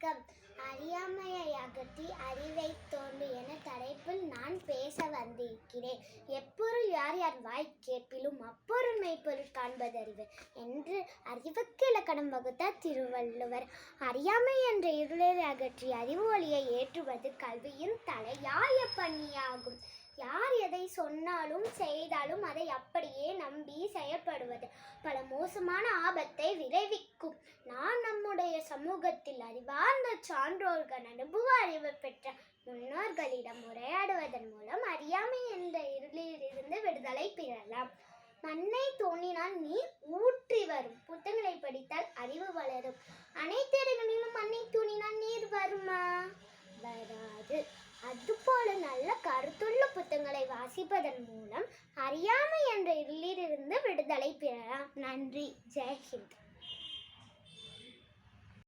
வணக்கம். அறியாமையை அகற்றி அறிவை தோன்று என தலைப்பில் நான் பேச வந்திருக்கிறேன். எப்பொருள் யார் யார் வாய் கேட்பிலும் அப்பொருள் மெய்ப்பொருள் காண்பதறிவு என்று அறிவுக்கு இலக்கணம் வகுத்தார் திருவள்ளுவர். அறியாமை என்ற இருளை அகற்றி அறிவு ஒளியை ஏற்றுவது கல்வியின் தலையாய பணியாகும். யார் எதை சொன்னாலும் செய்தாலும் அதை அப்படியே நம்பி செயல்படுவது பல மோசமான ஆபத்தை விளைவிக்கும் சமூகத்தில் அறிவார்ந்த சான்றோர்கள் அனுபவ அறிவு பெற்ற முன்னோர்களிடம் உரையாடுவதன் மூலம் அறியாமை என்ற இருளிலிருந்து விடுதலை பெறலாம். மண்ணை தோண்டினால் நீர் ஊற்றி வரும். புத்தகங்களை படித்தால் அறிவு வளரும். அனைத்து இடங்களிலும் மண்ணை தோண்டினால் நீர் வருமா? வராது. அதுபோல நல்ல கருத்துள்ள புத்தகங்களை வாசிப்பதன் மூலம் அறியாமை என்ற இருளிலிருந்து விடுதலை பெறலாம். நன்றி. ஜெய்ஹிந்த்.